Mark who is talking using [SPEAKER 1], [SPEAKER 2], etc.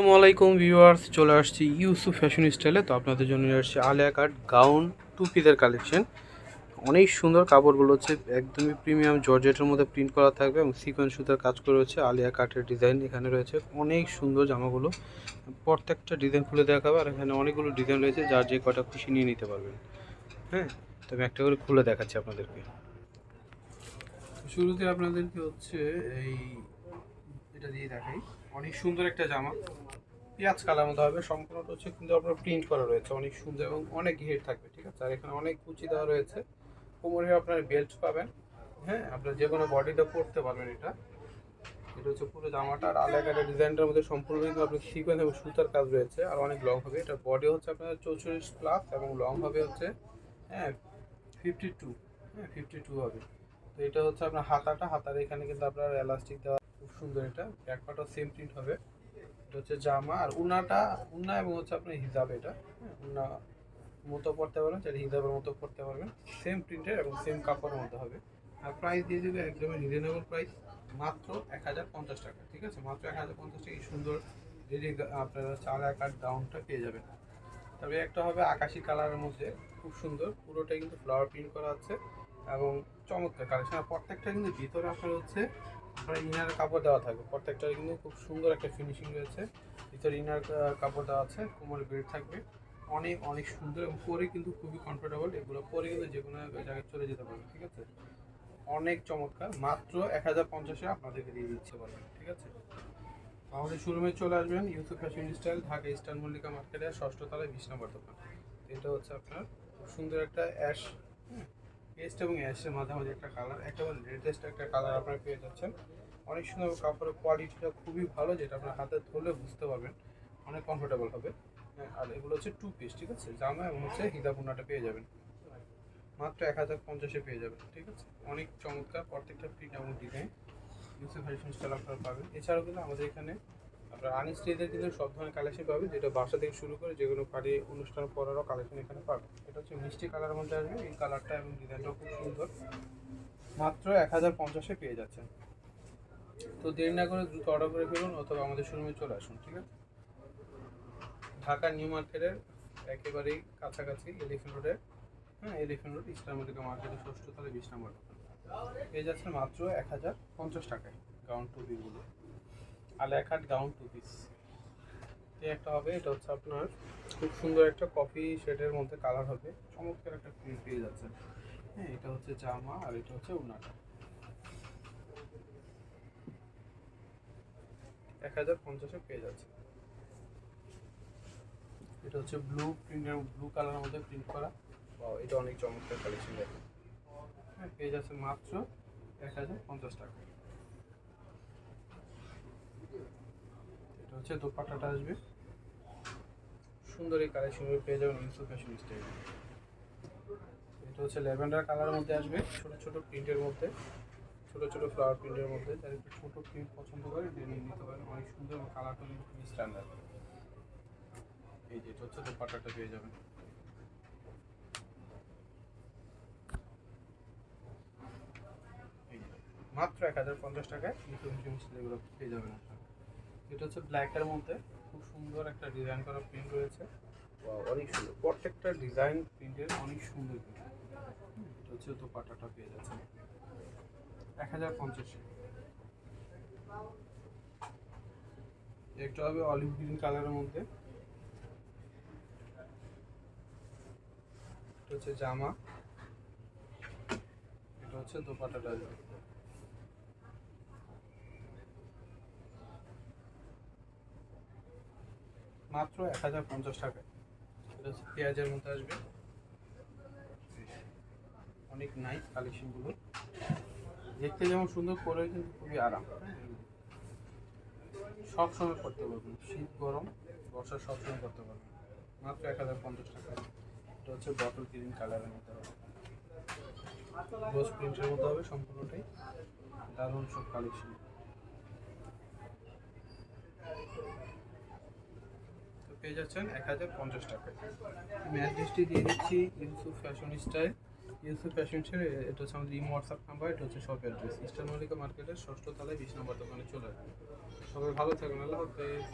[SPEAKER 1] আসসালামু আলাইকুম ভিউয়ার্স, চলে আসছি ইউসুফ ফ্যাশন স্টাইলে। তো আপনাদের জন্য নিয়ে আসছি আলিয়া কাট গাউন টু পিসের কালেকশন। অনেক সুন্দর কাপড়গুলো হচ্ছে, একদমই প্রিমিয়াম জর্জেটের মধ্যে প্রিন্ট করা থাকবে এবং সিকোয়েন্স সুতার কাজ করে রয়েছে। আলিয়া কাটের ডিজাইন এখানে রয়েছে, অনেক সুন্দর জামাগুলো। প্রত্যেকটা ডিজাইন খুলে দেখাবে, আর এখানে অনেকগুলো ডিজাইন রয়েছে, যার যে কটা খুশি নিয়ে নিতে পারবেন। হ্যাঁ তো আমি একটা করে খুলে দেখাচ্ছি আপনাদেরকে। শুরুতে আপনাদেরকে হচ্ছে এই এটা দিয়ে দেখাই। অনেক সুন্দর একটা জামা। পেঁয়াজ কালার মতো হবে। সম্পূর্ণটা হচ্ছে কিন্তু আপনার প্রিন্ট করা রয়েছে। অনেক সুন্দর এবং অনেক ঘের থাকবে, ঠিক আছে? আর এখানে অনেক কুচি দেওয়া রয়েছে। কোমরে আপনার বেল্ট পাবেন। হ্যাঁ আপনার যে কোনো বডিতে পরতে পারবেন এটা। এটা হচ্ছে পুরো জামাটা। আর আলাদা ডিজাইনটার মধ্যে সম্পূর্ণ কিন্তু আপনার সিকোয়েন্স এবং সুতার কাজ রয়েছে। আর অনেক লং হবে। এটা বডি হচ্ছে আপনার চৌচল্লিশ প্লাস এবং লং হবে হচ্ছে হ্যাঁ ফিফটি টু হ্যাঁ ফিফটি টু হবে। তো এটা হচ্ছে আপনার হাতাটা। হাতার এখানে কিন্তু আপনার এলাস্টিক দেওয়া সুন্দর এটা। ব্যাক পাটাও সেম প্রিন্ট হবে। এটা হচ্ছে জামা। আর উনাটা উনা এবং হচ্ছে আপনার হিজাব এটা। হ্যাঁ, উনা মতো পড়তে পারবেন সেটা হিজাবের মতো পড়তে পারবেন। সেম প্রিন্টের এবং সেম কাপড়ের মধ্যে হবে। আর প্রাইস দিয়ে দেবে একদমই রিজনেবল প্রাইস মাত্র এক হাজার পঞ্চাশ টাকা ঠিক আছে? মাত্র এক হাজার পঞ্চাশ টাকা এই সুন্দর রেডি আপনারা চার একার গাউনটা পেয়ে যাবেন। তবে একটা হবে আকাশি কালারের মধ্যে। খুব সুন্দর। পুরোটাই কিন্তু ফ্লাওয়ার প্রিন্ট করা আছে। এবং চমৎকার কালেকশন আর প্রত্যেকটা কিন্তু ভিতরে আপনার হচ্ছে আপনার ইনার কাপড় দেওয়া থাকবে। প্রত্যেকটার কিন্তু খুব সুন্দর একটা ফিনিশিং রয়েছে। ভিতরে ইনার কাপড় দেওয়া আছে, কোমরে বেল্ট থাকবে। অনেক অনেক সুন্দর এবং পরে কিন্তু খুবই কমফোর্টেবল এগুলো পরে কিন্তু যে কোনো জায়গায় চলে যেতে পারবে, ঠিক আছে? অনেক চমৎকার। মাত্র এক হাজার পঞ্চাশে আপনাদেরকে দিয়ে দিচ্ছে পারবেন ঠিক আছে? আমাদের শোরুমে চলে আসবেন, Yusuf fashion style, Dhaka eastern Mallika মার্কেটে ষষ্ঠ তলায় বিশ নম্বর দোকান। এটা হচ্ছে আপনার খুব সুন্দর একটা অ্যাশ পেস্ট এবং অ্যাশের মাঝামাঝি একটা কালার একেবারে লেটেস্ট একটা কালার আপনারা পেয়ে যাচ্ছেন। অনেক সুন্দর কাপড়ের কোয়ালিটিটা খুবই ভালো যেটা আপনার হাতে ধরলে বুঝতে পারবেন অনেক কমফোর্টেবল হবে। হ্যাঁ, আর এগুলো হচ্ছে টু পিস ঠিক আছে? জামা এবং হচ্ছে হিদাপুনাটা পেয়ে যাবেন। মাত্র এক হাজার পঞ্চাশে পেয়ে যাবেন ঠিক আছে? অনেক চমৎকার প্রত্যেকটা প্রিন্ট এবং ডিজাইন ফ্যাশন স্টাইল আপনারা পাবেন। এছাড়াও কিন্তু আমাদের এখানে আপনার আনস্টেজের কিন্তু সব ধরনের কালেকশন পাবেন, যেটা বাসা থেকে শুরু করে যে কোনো পার্টি অনুষ্ঠান পরারও কালেকশন এখানে পাবেন। এটা হচ্ছে মিষ্টি কালারের মধ্যে আসবে, এই কালারটা এবং ডিজাইনটাও খুব সুন্দর। মাত্র এক হাজার পঞ্চাশে পেয়ে যাচ্ছেন। তো দেরি না করে দ্রুত অর্ডার করে ফেলুন অথবা আমাদের শোরুমে চলে আসুন, ঠিক আছে? ঢাকা নিউ মার্কেটের একেবারেই কাছাকাছি এলিফেন্ট রোডের হ্যাঁ এলিফেন্ট রোড ইস্টার মল্লিকা মার্কেটের ষষ্ঠ তলে বিশ নম্বর পেয়ে যাচ্ছেন মাত্র এক হাজার পঞ্চাশ টাকায়। গাউন টু পিসগুলো হাট গাউন টু পিস। একটা হবে, এটা হচ্ছে আপনার খুব সুন্দর একটা কফি শেডের মধ্যে কালার হবে। চমৎকার একটা প্রিন্ট পেয়ে যাচ্ছে হ্যাঁ এটা হচ্ছে জামা আর এটা হচ্ছে উনাটা এক হাজার পঞ্চাশে পেয়ে যাচ্ছে। এটা হচ্ছে ব্লু প্রিন্টের ব্লু কালারের মধ্যে প্রিন্ট করা। এটা অনেক চমৎকার কালেকশন দেখেন। হ্যাঁ পেয়ে যাচ্ছে মাত্র এক হাজার পঞ্চাশ টাকা। এটা হচ্ছে দোপাট্টাটা আসবে। সুন্দর এই কালেকশনগুলো পেয়ে যাবেন ইউসুফ ফ্যাশন স্টাইল এটা হচ্ছে ল্যাভেন্ডার কালারের মধ্যে আসবে, ছোট ছোট প্রিন্টের মধ্যে, ছোট ছোট ফ্লাওয়ার প্রিন্টের মধ্যে। যারা একটু ছোট প্রিন্ট পছন্দ করে, এটা নিয়ে নিতে পারেন। অনেক সুন্দর এবং কালারটা কিন্তু খুবই স্ট্যান্ডার্ড এই যে এটা হচ্ছে দোপাট্টাটা পেয়ে যাবেন। মাত্র এক হাজার পঞ্চাশ টাকায় ফ্যাশন স্টাইল এগুলো পেয়ে যাবেন আপনারা। এটা হচ্ছে ব্ল্যাকের মধ্যে। খুব সুন্দর একটা ডিজাইন করা প্রিন্ট রয়েছে। অনেক সুন্দর। প্রত্যেকটা ডিজাইন প্রিন্টের অনেক সুন্দর এটা হচ্ছে দোপাট্টাটা পেয়ে যাচ্ছে এক হাজার পঞ্চাশে। একটা হবে অলিভ গ্রিন কালারের মধ্যে। এটা হচ্ছে জামা। এটা হচ্ছে দোপাট্টাটা। মাত্র এক হাজার পঞ্চাশ টাকা হচ্ছে পেঁয়াজের মধ্যে আসবে। অনেক নাইস কালেকশনগুলো। দেখতে যেমন সুন্দর করে কিন্তু খুবই আরাম। সব সময় করতে পারবেন। শীত, গরম, বর্ষা সব সময় করতে পারবেন। মাত্র এক হাজার পঞ্চাশ টাকা এটা হচ্ছে বটল গ্রিন কালারের মধ্যে হবে প্রিন্টের মধ্যে হবে সম্পূর্ণটাই। দারুণ সব কালেকশন পেয়ে যাচ্ছেন এক হাজার পঞ্চাশ টাকায় আমি অ্যাড্রেসটি দিয়ে দিচ্ছি Yusuf fashion style Yusuf fashion style এটা হচ্ছে আমাদের হোয়াটসঅ্যাপ নাম্বার এটা হচ্ছে শপ অ্যাড্রেস ইস্টার্ন মালিকা মার্কেটের ষষ্ঠ তালায় বিশ নম্বর দোকানে চলে আসবে সবাই ভালো থাকবেন, আল্লাহ হাফেজ।